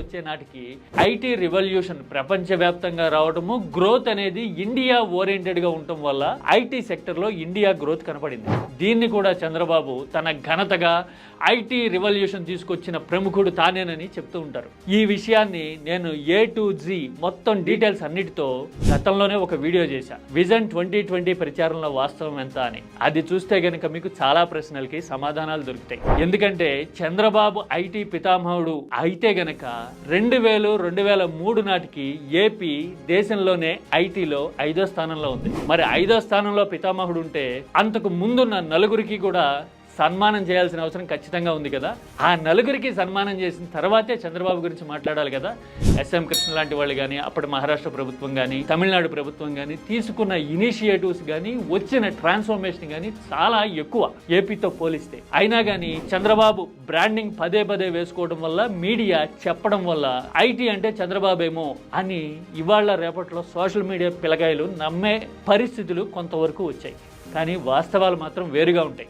వచ్చే నాటికి IT revolution ప్రపంచవ్యాప్తంగా రావడము గ్రోత్ అనేది ఇండియా ఓరియంటెడ్గా ఉండటం వల్ల ఐటీ సెక్టర్లో ఇండియా గ్రోత్ కనపడింది. దీన్ని కూడా చంద్రబాబు తన ఘనతగా ఐటీ రివల్యూషన్ తీసుకొచ్చిన ప్రముఖుడు తానేనని చెప్తూ ఉంటారు. ఈ విషయాన్ని నేను ఏ టు జీ మొత్తం డీటెయిల్స్ అన్నిటితో గతంలోనే ఒక వీడియో చేశా. విజన్ ట్వంటీ ట్వంటీ ప్రచారంలో వాస్తవం ఎంత అని. అది చూస్తే గనుక మీకు చాలా ప్రశ్నలకి సమాధానాలు దొరుకుతాయి. ఎందుకంటే చంద్రబాబు ఐటీ పితామహుడు అయితే గనక రెండు వేలు రెండు వేల మూడు నాటికి ఏపీ దేశంలోనే ఐటీలో ఐదో స్థానంలో ఉంది. మరి ఐదో స్థానంలో పితామహుడు ఉంటే అంతకు ముందున్న నలుగురికి కూడా సన్మానం చేయాల్సిన అవసరం ఖచ్చితంగా ఉంది కదా. ఆ నలుగురికి సన్మానం చేసిన తర్వాతే చంద్రబాబు గురించి మాట్లాడాలి కదా. ఎస్ఎం కృష్ణ లాంటి వాళ్ళు కానీ అప్పటి మహారాష్ట్ర ప్రభుత్వం కానీ తమిళనాడు ప్రభుత్వం కానీ తీసుకున్న ఇనిషియేటివ్స్ కానీ వచ్చిన ట్రాన్స్ఫర్మేషన్ కానీ చాలా ఎక్కువ ఏపీతో పోలిస్తే. అయినా కానీ చంద్రబాబు బ్రాండింగ్ పదే పదే వేసుకోవడం వల్ల మీడియా చెప్పడం వల్ల ఐటీ అంటే చంద్రబాబు ఏమో అని ఇవాళ రేపట్లో సోషల్ మీడియా పిలగాయలు నమ్మే పరిస్థితులు కొంతవరకు వచ్చాయి. కానీ వాస్తవాలు మాత్రం వేరుగా ఉంటాయి.